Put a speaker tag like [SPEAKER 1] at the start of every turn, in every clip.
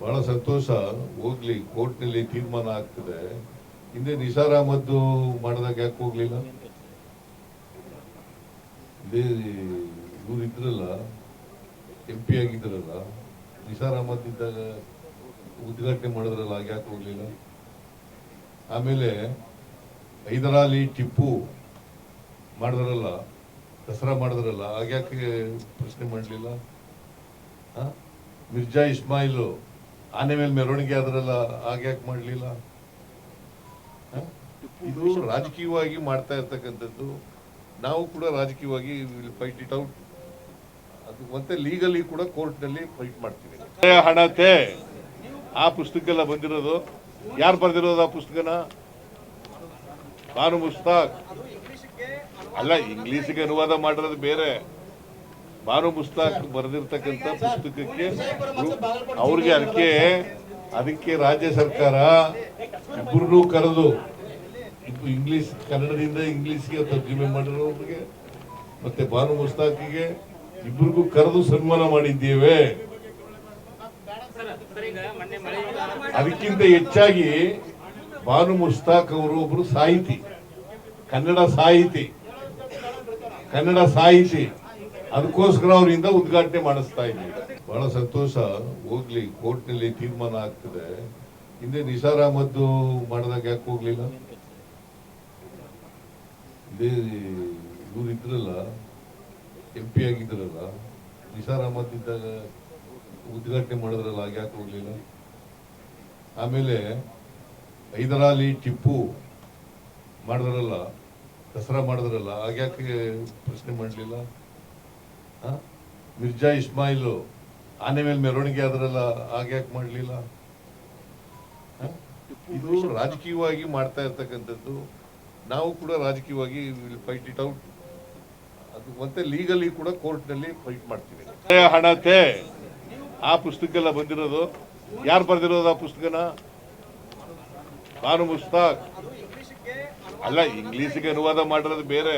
[SPEAKER 1] ಬಹಳ ಸಂತೋಷ. ಹೋಗ್ಲಿ, ಕೋರ್ಟ್ನಲ್ಲಿ ತೀರ್ಮಾನ ಆಗ್ತದೆ. ಹಿಂದೆ ನಿಸಾರ್ ಅಹಮದ್ ಮಾಡಿದಾಗ ಯಾಕೆ ಹೋಗ್ಲಿಲ್ಲ? ಇವ್ರು ಇದ್ರಲ್ಲ ಎಂ ಪಿ ಆಗಿದ್ರಲ್ಲ, ನಿಸಾರ್ ಅಹಮದ್ ಇದ್ದಾಗ ಉದ್ಘಾಟನೆ ಮಾಡಿದ್ರಲ್ಲ ಯಾಕೆ ಹೋಗ್ಲಿಲ್ಲ? ಆಮೇಲೆ ಹೈದರಾಲಿ ಟಿಪ್ಪು ಮಾಡಿದ್ರಲ್ಲ, ದಸರಾ ಮಾಡಿದ್ರಲ್ಲ ಆಗ್ಯಾಕೆ ಪ್ರಶ್ನೆ ಮಾಡಲಿಲ್ಲ? ಮಿರ್ಜಾ ಇಸ್ಮಾಯಿಲು ಆನೆ ಮೇಲೆ ಮೆರವಣಿಗೆ ಆದ್ರಲ್ಲ ಆಗ್ಯಾಕೆ ಮಾಡಲಿಲ್ಲ. ಇದು ರಾಜಕೀಯವಾಗಿ ಮಾಡ್ತಾ ಇರ್ತಕ್ಕಂಥದ್ದು. ನಾವು ಕೂಡ ರಾಜಕೀಯವಾಗಿ ಫೈಟ್ ಇಟ್ ಔಟ್ ಅದು ಮತ್ತೆ ಲೀಗಲಿ ಕೂಡ ಕೋರ್ಟ್ನಲ್ಲಿ ಫೈಟ್ ಮಾಡ್ತೀವಿ. ಹಣತೆ, ಆ ಪುಸ್ತಕ ಎಲ್ಲ ಬಂದಿರೋದು. ಯಾರು ಬರ್ದಿರೋದು ಆ ಪುಸ್ತಕನ? ಬಾನು ಮುಸ್ತಾಕ್. ಅಲ್ಲ ಇಂಗ್ಲೀಷಿಗೆ ಅನುವಾದ ಮಾಡಿರೋದು ಬೇರೆ. ಬಾನು ಮುಸ್ತಾಕ್ ಬರೆದಿರ್ತಕ್ಕಂಥ ಪುಸ್ತಕಕ್ಕೆ ಅವ್ರಿಗೆ ಅದಕ್ಕೆ ಅದಕ್ಕೆ ರಾಜ್ಯ ಸರ್ಕಾರ ಇಬ್ಬರನ್ನೂ ಕರೆದು ಇಂಗ್ಲಿಷ್ ಕನ್ನಡದಿಂದ ಇಂಗ್ಲಿಷ್ಗೆ ತರ್ಜುಮೆ ಮಾಡಿರೋರಿಗೆ ಮತ್ತೆ ಬಾನು ಮುಸ್ತಾಕಿಗೆ ಇಬ್ಬರಿಗೂ ಕರೆದು ಸನ್ಮಾನ ಮಾಡಿದ್ದೇವೆ. ಅದಕ್ಕಿಂತ ಹೆಚ್ಚಾಗಿ ಬಾನು ಮುಸ್ತಾಕ್ ಅವರು ಒಬ್ರು ಸಾಹಿತಿ ಕನ್ನಡ ಸಾಹಿತಿ ಕನ್ನಡ ಸಾಹಿತಿ. ಅದಕ್ಕೋಸ್ಕರ ಅವರಿಂದ ಉದ್ಘಾಟನೆ ಮಾಡಿಸ್ತಾ ಇದ್ದೀವಿ ಬಹಳ ಸಂತೋಷ. ಹೋಗ್ಲಿ, ಕೋರ್ಟ್ನಲ್ಲಿ ತೀರ್ಮಾನ ಆಗ್ತದೆ. ಹಿಂದೆ ನಿಸಾರ್ ಅಹಮದ್ ಮಾಡಿದಾಗ ಯಾಕೆ ಹೋಗ್ಲಿಲ್ಲ? ಇದೇ ಇವ್ರು ಇದ್ರಲ್ಲ ಎಂ ಪಿ ಆಗಿದ್ರಲ್ಲ, ನಿಸಾರ್ ಅಹಮದ್ ಇದ್ದಾಗ ಉದ್ಘಾಟನೆ ಮಾಡಿದ್ರಲ್ಲ ಯಾಕೆ ಹೋಗ್ಲಿಲ್ಲ? ಆಮೇಲೆ ಹೈದರಾಲಿ ಟಿಪ್ಪು ಮಾಡಿದ್ರಲ್ಲ, ದಸರಾ ಮಾಡಿದ್ರಲ್ಲ ಆಗ್ಯಾಕೆ ಪ್ರಶ್ನೆ ಮಾಡಲಿಲ್ಲ? ಮಿರ್ಜಾ ಇಸ್ಮಾಯಿಲು, ಆನೆ ಮೇಲೆ ಮೆರವಣಿಗೆ ಆದ್ರಲ್ಲ ಆಗ್ಯಾಕೆ ಮಾಡಲಿಲ್ಲ? ಇದು ರಾಜಕೀಯವಾಗಿ ಮಾಡ್ತಾ ಇರ್ತಕ್ಕಂಥದ್ದು. ನಾವು ಕೂಡ ರಾಜಕೀಯವಾಗಿ ಫೈಟ್ ಇಟ್ ಔಟ್ ಅದು ಮತ್ತೆ ಲೀಗಲಿ ಕೂಡ ಕೋರ್ಟ್ನಲ್ಲಿ ಫೈಟ್ ಮಾಡ್ತೀವಿ. ಹಣತೆ ಆ ಪುಸ್ತಕ ಎಲ್ಲ ಬಂದಿರೋದು. ಯಾರು ಬರ್ದಿರೋದು ಆ ಪುಸ್ತಕನ? ಬಾನು ಮುಸ್ತಾಕ್. ಅಲ್ಲ ಇಂಗ್ಲೀಷಿಗೆ ಅನುವಾದ ಮಾಡಿರೋದು ಬೇರೆ.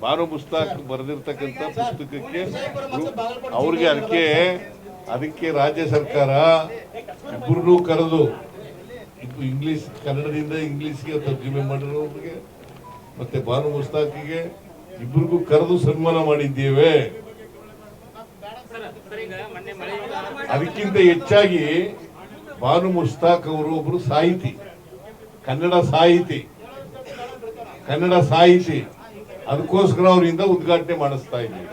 [SPEAKER 1] ಬಾನು ಮುಸ್ತಾಕ್ ಬರೆದಿರ್ತಕ್ಕಂಥ ಪುಸ್ತಕಕ್ಕೆ ಅವ್ರಿಗೆ ಅದಕ್ಕೆ ಅದಕ್ಕೆ ರಾಜ್ಯ ಸರ್ಕಾರ ಇಬ್ಬರನ್ನೂ ಕರೆದು ಇಬ್ಬರು ಇಂಗ್ಲಿಷ್ ಕನ್ನಡದಿಂದ ಇಂಗ್ಲಿಷ್ಗೆ ತರ್ಜುಮೆ ಮಾಡಿರೋರಿಗೆ ಮತ್ತೆ ಬಾನು ಮುಸ್ತಾಕಿಗೆ ಇಬ್ಬರಿಗೂ ಕರೆದು ಸನ್ಮಾನ ಮಾಡಿದ್ದೇವೆ. ಅದಕ್ಕಿಂತ ಹೆಚ್ಚಾಗಿ ಬಾನು ಮುಸ್ತಾಕ್ ಅವರು ಒಬ್ರು ಸಾಹಿತಿ. ಕನ್ನಡ ಸಾಹಿತಿ. ಕನ್ನಡ ಸಾಹಿತಿ. ಅದಕ್ಕೋಸ್ಕರ ಅವರಿಂದ ಉದ್ಘಾಟನೆ ಮಾಡಿಸ್ತಾ ಇದ್ದೀವಿ